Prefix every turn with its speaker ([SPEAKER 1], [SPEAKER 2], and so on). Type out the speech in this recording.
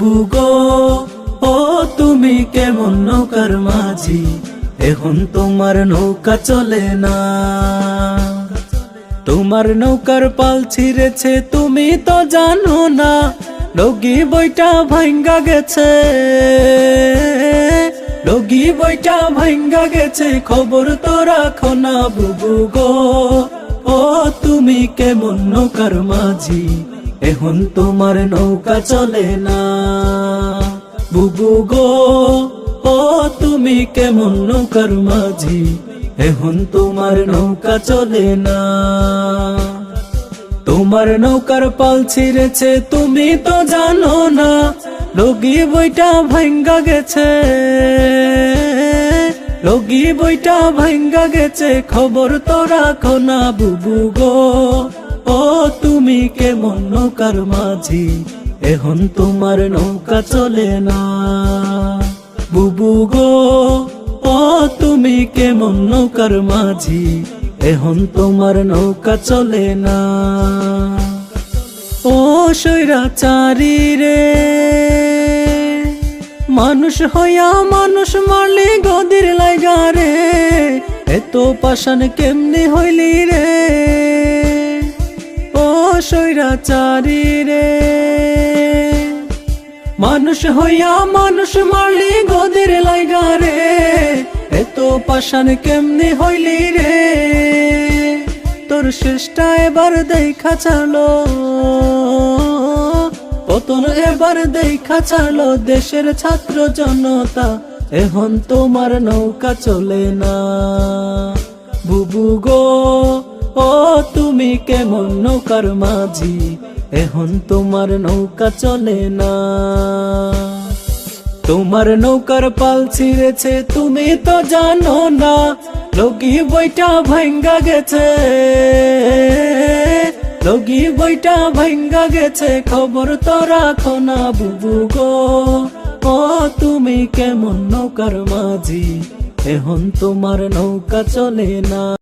[SPEAKER 1] বুগো ও তুমি কেমন নৌকার মাঝি? এখন তোমার নৌকা চলে না। তোমার নৌকার পাল ছিঁড়েছে, তুমি তো জানো না। লগি বইটা ভাঙ্গা গেছে। লগি বইটা ভাঙ্গা গেছে, খবর তো রাখো না বুবু গো। ও তুমি কেমন নৌকার মাঝি? এখন তোমার নৌকা চলে না। বুবু গো, ও তুমি কেমন নৌকার মাঝি? এখন তোমার নৌকা চলে না। তোমার নৌকার পাল ছিঁড়েছে, তুমি তো জানো না। লগি বইটা ভাঙ্গা গেছে। লগি বইটা ভাঙ্গা গেছে, খবর তো রাখো না বুবু গো। ও তুমি কেমন নৌকার মাঝি? এখন তোমার নৌকা চলে না। বুবু গো, ও তুমি কেমন নৌকার মাঝি? এখন তোমার নৌকা চলে না। ও সৈরাচারি রে, মানুষ হইয়া মানুষ মারলি গদির লাগা রে। এত পাশান কেমনি হইলি রে? সৈরাচারি রে। মানুষ হইয়া মানুষ মারলি গদির লাইগা রে। এত পাশান কেমনি হইলি রে? তোর শেষটা এবার দেখা চালো পতন এবার দেখা চালো দেশের ছাত্র জনতা, এখন তোমার নৌকা চলে না। বুবু গো। তুমি কেমন নৌকার মাঝি? এখন তোমার নৌকা চলে না। তোমার নৌকার পাল ছিঁড়েছে, তুমি তো জানো না। লগি বইটা ভাঙ্গা গেছে। লগি বইটা ভাঙ্গা গেছে, খবর তো রাখো না বুবু গো। ও, তুমি কেমন নৌকার মাঝি? এখন তোমার নৌকা চলে না।